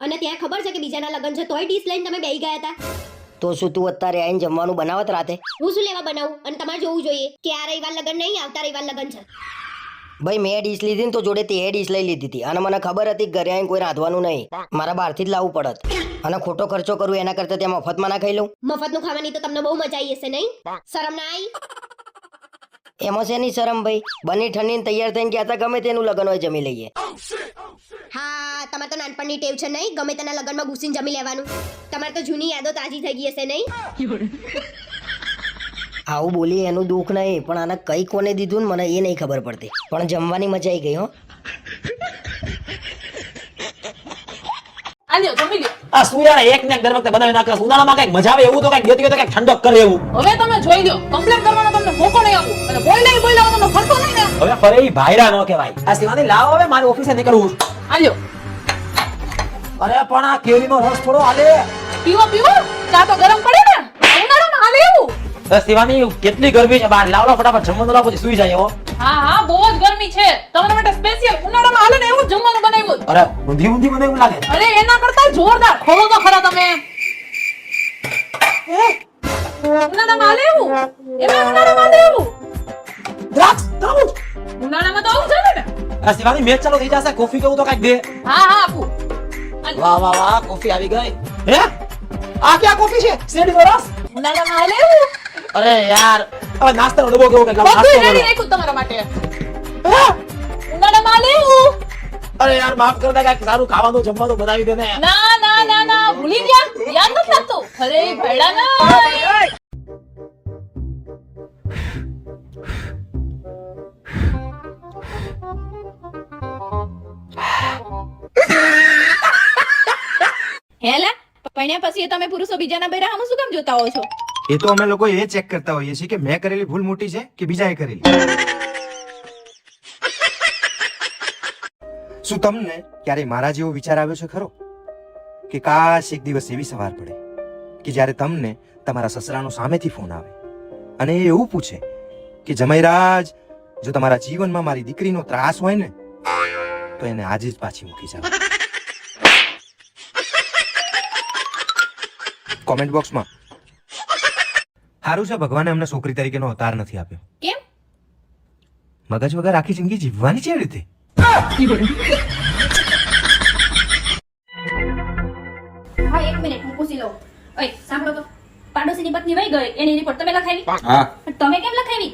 અને ત્યાં ખબર છે કે બીજાના લગ્ન છે તોય ડીશ લઈને તમે બેહી ગયા હતા? તો શું તું અત્યારે આઈને જમવાનું બનાવત રાતે? હું શું લેવા બનાવું? અને તમારે જોવું જોઈએ કે આ રવિવાર લગ્ન નહીં આવતા રવિવાર લગ્ન છે. ભાઈ મેં ડીશ લીધી ને તો જોડે તે ડીશ લઈ લીધી હતી. અને મને ખબર હતી ઘરે આવીને કોઈ રાંધવાનું નહીં. મારા બહારથી જ લાવવું પડત. અને ખોટો ખર્ચો કરું એના કરતા ત્યાં મફતમાં ના ખાઈ લઉં? મફતનું ખાવાની તો તમને બહુ મજા આવી હશે નહીં? શરમ ના આવી? એમાં શેની શરમ ભાઈ? બની ઠંડીને તૈયાર થઈને ગયા હતા ગમે તેનું લગ્ન હોય જમી લઈએ. હા તમારે તો નાનપણની ટેવ છે નહીં? ગમે તેના લગ્નમાં ઘૂસીને જમી લેવાનું. તમારે તો જૂની યાદો તાજી થઈ ગઈ હશે નહીં? આવું બોલી એનું દુઃખ નહીં પણ આને કઈ કોને દીધું ને મને એ નહીં ખબર પડતી. પણ જમવાની મજા આવી ગઈ હો. જમી લ્યો. આ સૂર્યને એક ને એક દર વખતે બનાવી નાખે. ઉનાળામાં કંઈક મજા આવે એવું તો કંઈક દેતી હોય તો કંઈક ઠંડક કરે એવું. હવે તમે જોઈ લ્યો કમ્પ્લેન કરવાનો તમને મોકો નહીં આપું. અને બોલ નહીં બોલ તમને ફરતો નહીં. હવે ફરે ઈ ભાયરા નો કહેવાય. આ શિવાની લાવો હવે મારી ઓફિસે નીકળવું આલ્યો અરે પણ આ કેરીનો રસ થોડો આલે પીવો પીવો. ચા તો ગરમ પડે ને. ઉનાળામાં આલે એવું. અરે શિવાની કેટલી ગરમી છે? બહાર લાવ લાવ ફટાફટ. જમવાનું લાવ પછી સુઈ જાય હો હા હા બહુ જ ગરમી છે. તમારા માટે સ્પેશિયલ ઉનાળામાં હાલે ને એવું જમવાનું બનાવ્યું. અરે ઊંધી ઊંધી મને એવું લાગે. અરે એના કરતા જોરદાર. ખોલો તો ખરા તમે. ઉનાળામાં હાલે એવું? એમાં ઉનાળામાં હાલે એવું? દ્રાક્ષ તરબૂચ ઉનાળામાં તો આવું છે ને? આ શિવાની મેચ ચાલુ થઈ જશે કોફી કેવું તો કંઈક દે હા હા આપું. વાહ વાહ વાહ કોફી આવી ગઈ. હે? આ ક્યાં કોફી છે? શેરડીનો રસ? ઉનાળામાં એવું? અરે યાર હવે નાસ્તાનો ડબો કેવો કે નાસ્તો રેડી. રાખ્યું તમારા માટે. હે? ઉનાળામાં હાલે અરે યાર માફ કરતા કંઈક સારું ખાવાનું જમવાનું બનાવી દે ને. ના ના ના ના ભૂલી ગયા. યાદ નથી આવતું અરે ભયડા ના. હેલા પણ્યા પછી તમે પુરુષો બીજાના બૈરા સામું શું કામ જોતા હો છો? એ તો અમે લોકો એ ચેક કરતા હોઈએ છીએ કે મેં કરેલી ભૂલ મોટી છે કે બીજાએ કરેલી. શું તમને ક્યારે મારા જેવો વિચાર આવ્યો છે ખરો? કે કાશ એક દિવસ એવી સવાર પડે કે જ્યારે તમને તમારા સસરાનો સામેથી ફોન આવે અને એ એવું પૂછે કે જમૈરાજ, જો તમારા જીવનમાં મારી દીકરીનો ત્રાસ હોય ને, તો એને આજે જ પાછી મૂકી જાવ કોમેન્ટ બોક્સમાં સારું છે ભગવાને અમને છોકરી તરીકેનો અવતાર નથી આપ્યો. કેમ? મગજ વગર આખી જિંદગી જીવવાની છે રીતે. હા એક મિનિટ હું પૂછી લઉં. ઓય સાંભળો તો. પાડોશીની પત્ની વહી ગઈ એની રિપોર્ટ તમે લખાવી? હા. તમે કેમ લખાવી?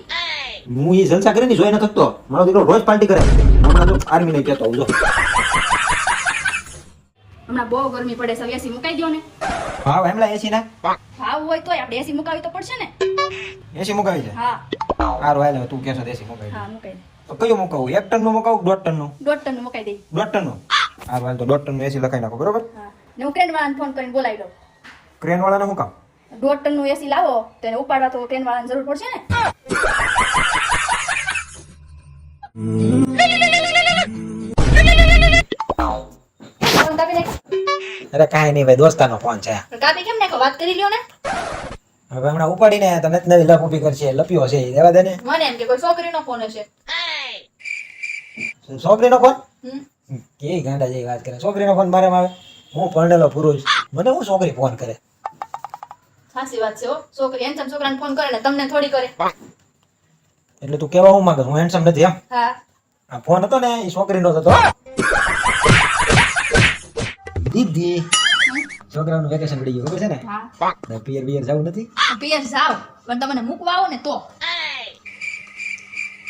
હું એ જલસા કરીને જોઈ ન થકતો મારો દીકરો રોજ પાર્ટી કરે. હમણાં તો આર્મી નહીં કહેતો હમણાં બહુ ગરમી પડે છે એસી મુકાઈ દો ને. હા એમલા એસી ના? ભાવ હોય તોય આપણે એસી મુકાવી તો પડશે ને. એસી મુકાવી છે? હા. સારું હાલે તું તો એસી મુકાવી હા મુકાઈ તો કયું મુકાવું? એક ટનનું મુકાવું દોઢ ટનનું દોઢ ટન મુકાઈ દઈ દોઢ ટનનું સારું હાલ તો દોઢ ટનનું એસી લખાઈ નાખો બરોબર? હા. ને હું ક્રેન વાળાને ફોન કરીને બોલાવી દઉં ક્રેન વાળાને શું કામ? દોઢ ટનનું એસી લાવો તો એને ઉપાડવા તો ક્રેન વાળાની જરૂર પડશે ને. અરે કાંઈ નહીં ભાઈ દોસ્તાનો ફોન છે. કાપી કેમ નાખો વાત કરી લ્યો ને. હવે હમણાં ઉપાડીને તને જ નવી લપ ઊભી કરશે લપ્યો છે દેવા દે ને. મને એમ કે કોઈ છોકરીનો ફોન હશે. છોકરીનો ફોન? કે ગાંડા જેવી વાત કરે. છોકરીનો ફોન મારે આવે? હું પરણેલો પુરુષ. મને હું છોકરી ફોન કરે? સાચી વાત છે હો. છોકરી હેન્ડસમ છોકરાને ફોન કરે ને તમને થોડી કરે. એટલે તું કેવા હું માંગે હું હેન્ડસમ નથી એમ? હા. આ ફોન હતો ને એ છોકરીનો જ હતો દીદી છોકરાનું વેકેશન પડી ગયું ખબર છે ને? હા. પિયર બિયર જવું નથી? પિયર જાવ પણ તમને મૂકવા આવો ને તો.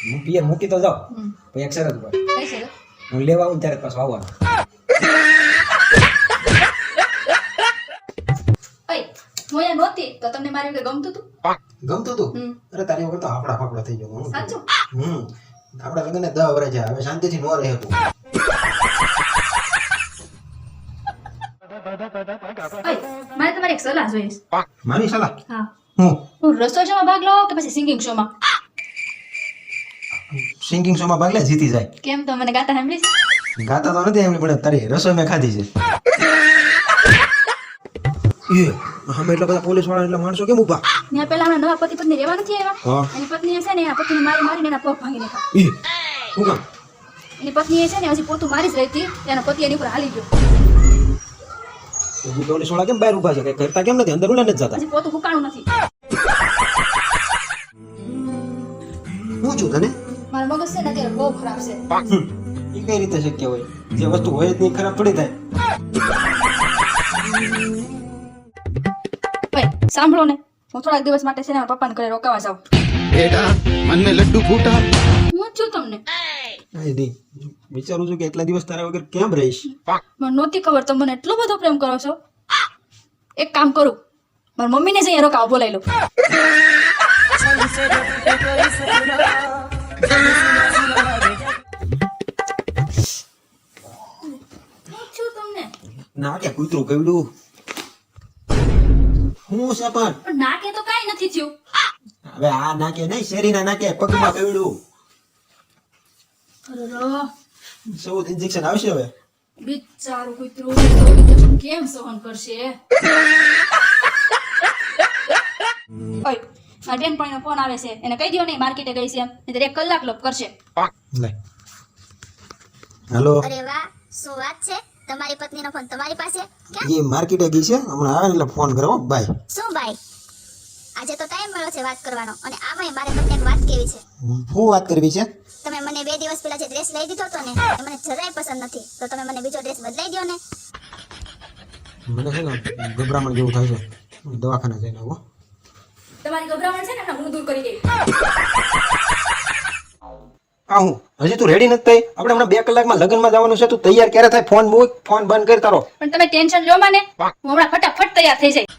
હું પિયર મૂકી તો જાઉં. પછી એક શરત પર હું લેવા આવું ત્યારે પાછું આવવાનું. હું અહીંયા નહોતી તો તમને મારી વગર ગમતું હતું? ગમતું તું હમ. અરે તારી વખત તો હાફડા ફાફડા થઈ ગયો. સાચું? હમ. આપણા લગ્ન દહ વર્ષ હવે શાંતિથી નો રહે તું. મારે તમારી એક સલાહ જોઈએ છે. મારી સલાહ? હા. હું? હું રસોઈ શોમાં ભાગ લઉં કે પછી સિંગિંગ શોમાં સિંગિંગ શોમાં ભાગ લે જીતી જાય. કેમ તો મને ગાતા સાંભળીશ ગાતા તો નથી એમની પણ તારી રસોઈ મેં ખાધી છે. એ અમે એટલા બધા પોલીસવાળા એટલે માણસો કેમ ઊભા ત્યાં પેલા હમણાં નવા પતિ પત્ની રહેવા નથી આવ્યા. એની પત્ની છે ને એના પતિને મારી મારીને એના પગ ભાંગી નાખ્યા. એ શું કામ એની પત્ની છે ને હજી પોતું મારી જ રહી હતી એના પતિ એની ઉપર હાલી ગયો. ઓલી સોળા કેમ બહાર ઊભા છે? કરતા કેમ નથી? અંદર ઉડે નથી જતા. હું છું તને? મારો મગજ છે ને બહુ ખરાબ છે. એ કઈ રીતે શક્ય હોય? જે વસ્તુ હોય જ નહીં ખરાબ થોડી થાય. સાંભળો ને. હું થોડાક દિવસ માટે છે ને પપ્પાને ઘરે રોકાવા જાઉં. બેટા મને લડ્ડુ ફૂટા. હું છું તમને. વિચારું છું કે એટલા દિવસ તારા વગર કેમ રહીશ? મને નહોતી ખબર તમે મને એટલો બધો પ્રેમ કરો છો. એક કામ કરું. મારી મમ્મીને જઈ એનો કાબો લઈ લો. ના કે કૂતરું કેવડું હું છે પણ પણ નાકે તો કાઈ નથી થયું. હવે આ નાકે નહીં શેરીના નાકે પગમાં કવડું સૌ ઇન્જેક્શન આવશે હવે? બિચારું કૂતરું કેમ સહન કરશે ઓય મારી બેનપણીનો ફોન આવે છે. એને કહી દો નહીં માર્કેટે ગઈ છે એમ. એક કલાક લોપ કરશે. લે. હેલો. અરે વાહ શું વાત છે? તમારી પત્નીનો ફોન તમારી પાસે? એ માર્કેટે ગઈ છે. હમણાં આવે એટલે ફોન કરો બાય શું ભાઈ આજે તો ટાઈમ મળ્યો છે વાત કરવાનો. અને આમાં મારે તમને એક વાત કેવી છે. શું વાત કરવી છે? તમે મને બે દિવસ પહેલા જે ડ્રેસ લઈ દીધો હતો ને એ મને જરાય પસંદ નથી. તો તમે મને બીજો ડ્રેસ બદલાઈ દો ને. મને છે ને ગભરામણ જેવું થાય છે. દવાખાને જઈને આવો તમારી ગભરામણ છે ને હું દૂર કરી દઈશ. આ હું? હજી તું રેડી નથી થઈ? આપણે હમણાં બે કલાકમાં લગ્નમાં જવાનું છે. તું તૈયાર ક્યારે થાય? ફોન મૂક ફોન બંધ કરી તારો. પણ તમે ટેન્શન લો મને. હું હમણાં ફટાફટ તૈયાર થઈ જાય